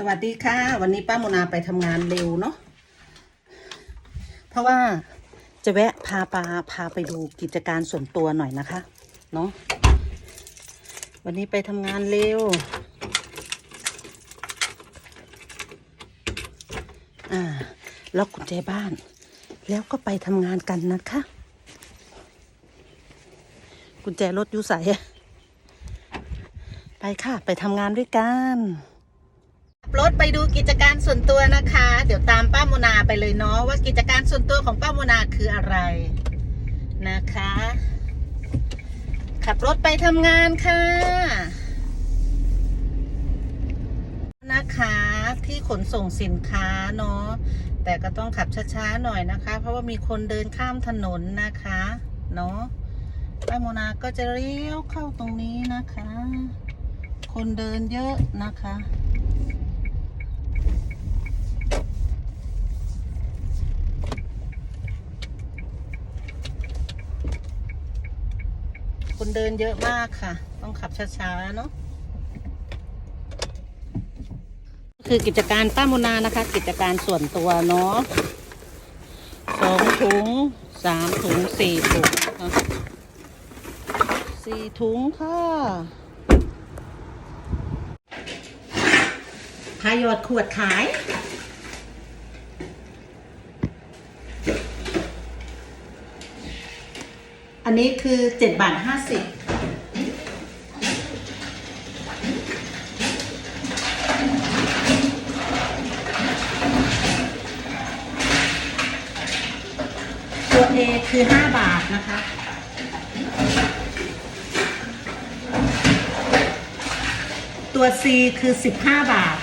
สวัสดีค่ะ วันนี้ป้าโมนาไปทำงานเร็วเนาะเพราะว่าจะแวะพาปาพาไปดูกิจการส่วนตัวหน่อยนะคะเนาะวันนี้ไปทำงานเร็วอ่าล็อกกุญแจบ้าน แล้วก็ไปทำงานกันนะคะ กุญแจรถอยูใสไปค่ะ ไปทำงานด้วยกัน รถไปดูกิจการส่วนตัวนะคะ เดี๋ยวตามป้าโมนาไปเลยเนาะว่ากิจการส่วนตัวของป้าโมนาคืออะไรนะคะ ขับรถไปทำงานค่ะนะคะที่ขนส่งสินค้าเนาะแต่ก็ต้องขับช้าๆหน่อยนะคะ เพราะว่ามีคนเดินข้ามถนนนะคะเนาะป้าโมนาก็จะเลี้ยวเข้าตรงนี้นะคะ คนเดินเยอะนะคะ คนเดินเยอะมากค่ะ ต้องขับช้าๆเนาะคือกิจการป้าโมนานะคะ กิจการส่วนตัวเนาะสองถุงสามถุงสี่ถุงสี่ถุงค่ะพายอดขวดขาย อันนี้คือเจ็ดบาทห้าสิบตัว A คือ5บาทนะคะตัว C คือ 15 บาท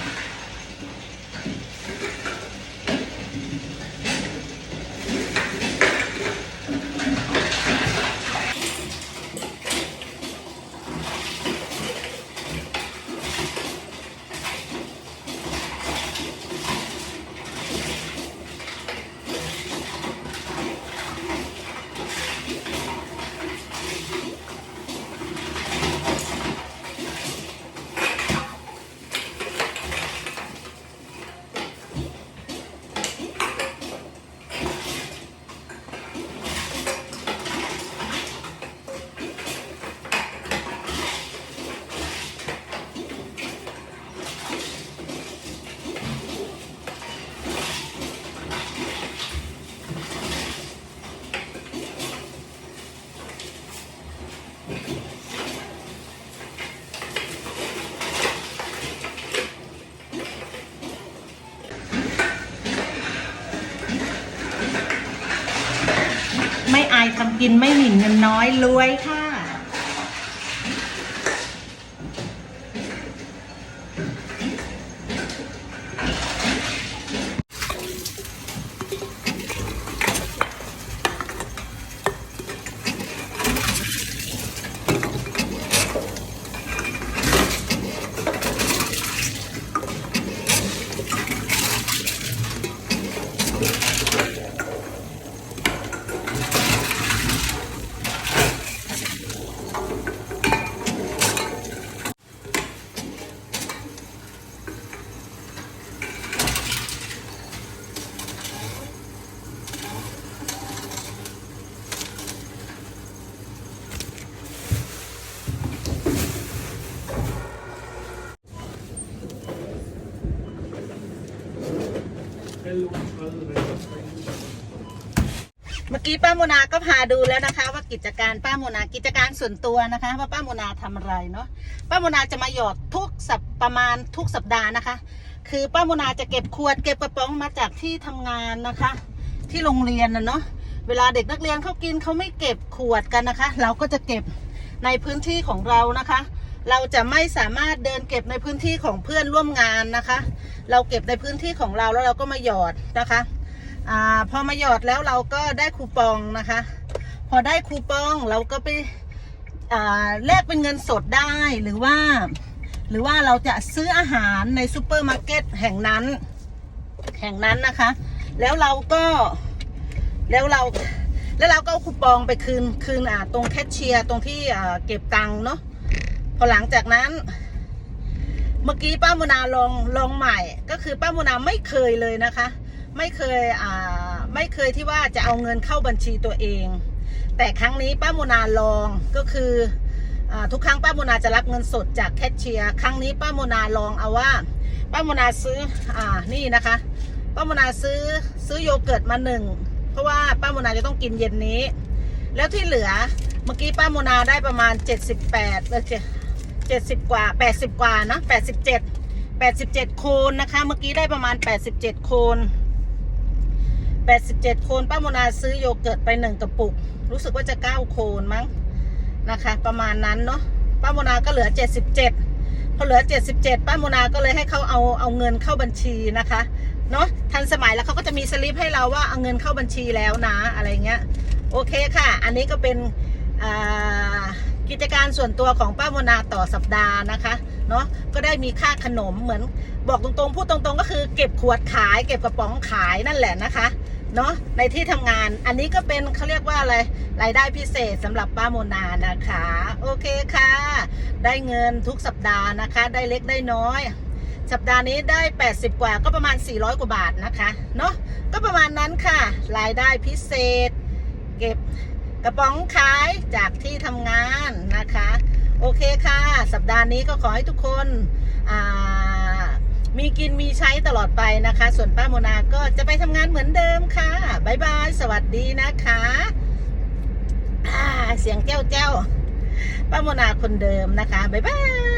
กินไม่หมิ่นเงินน้อยรวยค่ะ เมื่อกี้ป้าโมนาก็พาดูแล้วนะคะ ว่ากิจการป้าโมนากิจการส่วนตัวนะคะ ว่าป้าโมนาทำอะไรเนาะป้าโมนาจะมาหยอดทุกสัปประมาณทุกสัปดาห์นะคะ คือป้าโมนาจะเก็บขวดเก็บกระป๋องมาจากที่ทำงานนะคะ ที่โรงเรียนนะเนาะเวลาเด็กนักเรียนเขากินเขาไม่เก็บขวดกันนะคะ เราก็จะเก็บในพื้นที่ของเรานะคะ เราจะไม่สามารถเดินเก็บในพื้นที่ของเพื่อนร่วมงานนะคะ เราเก็บในพื้นที่ของเราแล้วเราก็มาหยอดนะคะอ่าพอมาหยอดแล้วเราก็ได้คูปองนะคะ พอได้คูปองเราก็ไปอ่าแลกเป็นเงินสดได้หรือว่า หรือว่าเราจะซื้ออาหารในซูเปอร์มาร์เก็ตแห่งนั้น แห่งนั้นนะคะ แล้วเราก็แล้วเราแล้วเราก็เอาคูปองไปคืนคืนอ่าตรงแคชเชียร์ตรงที่เก็บตังค์เนาะ พอหลังจากนั้น เมื่อกี้ป้าโมนาลองลองใหม่ ก็คือป้าโมนาไม่เคยเลยนะคะ ไม่เคยอ่าไม่เคยที่ว่าจะเอาเงินเข้าบัญชีตัวเอง แต่ครั้งนี้ป้าโมนาลองก็คืออทุกครั้งป้าโมนาจะรับเงินสดจากแคชเชียร์ครั้งนี้ป้าโมนาลองเอาว่า ป้าโมนาซื้ออ่านี่นะคะป้าโมนาซื้อซื้อโยเกิร์ตมาหนึ่งเพราะว่าป้าโมนาจะต้องกินเย็นนี้ แล้วที่เหลือเมื่อกี้ป้าโมนาได้ประมาณ 78เออ เจ็ดสิบกว่า80กว่านะ87 87โคนนะคะ เมื่อกี้ได้ประมาณ87โคน87โคนป้าโมนาซื้อโยเกิร์ตไปหนึ่งกระปุก รู้สึกว่าจะ9โคนมั้งนะคะ ประมาณนั้นเนาะป้าโมนาก็เหลือ77พอเหลือ 77 ป้าโมนาก็เลยให้เขาเอาเอาเงินเข้าบัญชีนะคะ เนาะทันสมัยแล้วเขาก็จะมีสลิปให้เราว่าเอาเงินเข้าบัญชีแล้วนะ อะไรเงี้ย โอเคค่ะ อันนี้ก็เป็นอ่า กิจการส่วนตัวของป้าโมนาต่อสัปดาห์นะคะเนาะก็ได้มีค่าขนมเหมือนบอกตรงๆ พูดตรงๆ ก็คือเก็บขวดขาย เก็บกระป๋องขายนั่นแหละนะคะเนาะในที่ทำงานอันนี้ก็เป็นเขาเรียกว่าอะไรรายได้พิเศษสำหรับป้าโมนานะคะ โอเคค่ะ ได้เงินทุกสัปดาห์นะคะ ได้เล็กได้น้อย สัปดาห์นี้ได้ 80 กว่าก็ประมาณ 400 กว่าบาทนะคะเนาะก็ประมาณนั้นค่ะ รายได้พิเศษ กระป๋องขายจากที่ทำงานนะคะ โอเคค่ะ สัปดาห์นี้ก็ขอให้ทุกคนมีกินมีใช้ตลอดไปนะคะ ส่วนป้าโมนาก็จะไปทำงานเหมือนเดิมค่ะบ๊ายบาย สวัสดีนะคะเสียงแจ้วแจ้วป้าโมนาคนเดิมนะคะบ๊ายบาย